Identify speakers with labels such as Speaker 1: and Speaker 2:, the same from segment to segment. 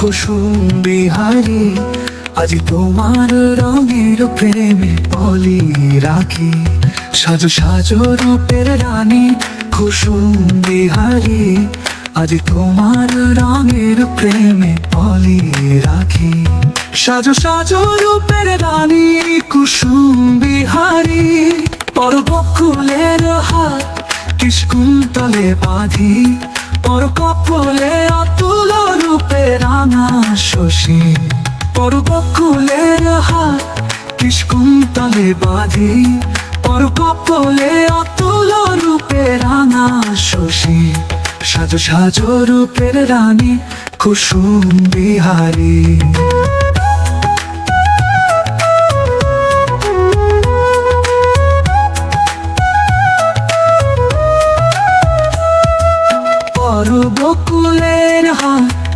Speaker 1: কুসুম বিহারি। আজ তোমার রঙের প্রেমে বলি রাখি। সাজো সাজো রূপের রানী, কুসুম বিহারি। আজ তোমার রঙের প্রেমে বলি রাখি। সাজু সাজো রূপের রানী, কুসুম বিহারি। পরবকুলের হাত কিসকুন্তলে বাঁধি। পর কপলে অতুল রূপে রানা শশী, পর বকুলের হাত কিসকুন্তলে বাঁধি, পর কপলে অতুল রূপে রানা শশী, সাজো সাজো রূপের রানী কুসুম বিহারী।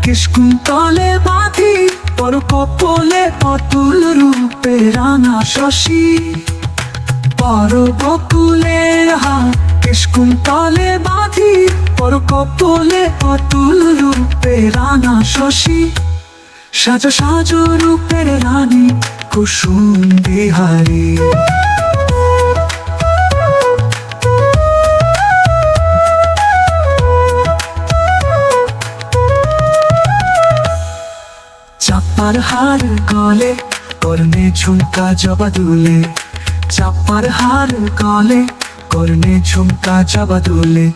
Speaker 1: হাত কিসকুন্তলে বাঁধি পর কপলে অতুল রূপে রাঙা শশী। পর বকুলের হাত কিসকুন্তলে বাঁধি পর কপলে অতুল রূপে রাঙা শশী। সাজো সাজো রূপের রানী কুসুম বিহারী। চাপার হার গলে, কর্ণে ঝুমকা জবা দুলে। চাপার হার গলে, কর্ণে ঝুমকা জবা দুলে।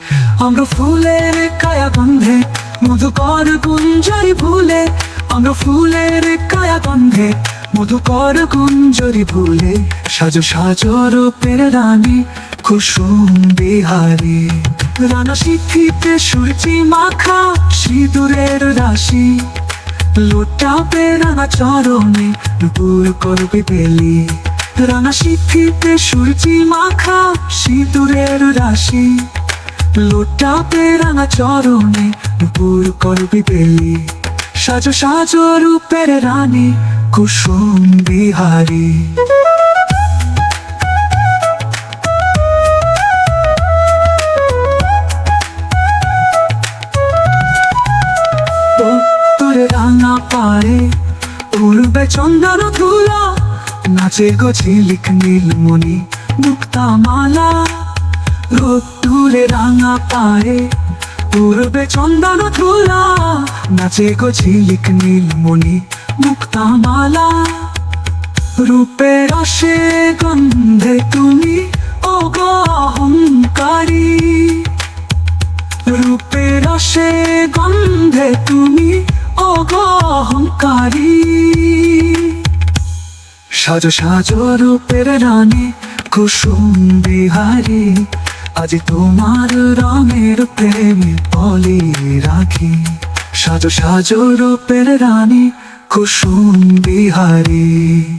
Speaker 1: আমরা ফুলের কায়া গন্ধে, মধুকর গুঞ্জরি ভুলে। আমরা ফুলের কায়া গন্ধে, মধুকর গুঞ্জরি ভুলে। সাজো সাজো রূপের রানী, কুসুম বিহারী। রানা শিখিতে সূর্যি মাখা, সিঁদুরের রাশি। লোটাবে রাঙা চরণে নুপুর করবে বেলি। রাঙা শিখিতে সূর্যি মাখা সিঁদুরের রাশি। লোটাবে রাঙা চরণে নুপুর করবে বেলি। সাজো সাজো রূপের রানী কুসুম বিহারী। তোর রাঙা পারে। উড়বে চন্দন ধুলা। নাচে গো ঝিলিক নীলমণি মুক্তা মালা রোদ্দুরে রাঙা পারে। উড়বে চন্দন ধুলা। নাচে গো ঝিলিক নীলমণি মুক্তা মালা রূপে রসে গন্ধে তুমি ও অহংকারী। রূপে রসে গন্ধে তুমি অহংকারী। সাজো সাজো রূপের রানী, কুসুম বিহারী। আজ তোমার রঙের প্রেমে বলি রাখি। সাজো সাজো রূপের রানী, কুসুম বিহারী।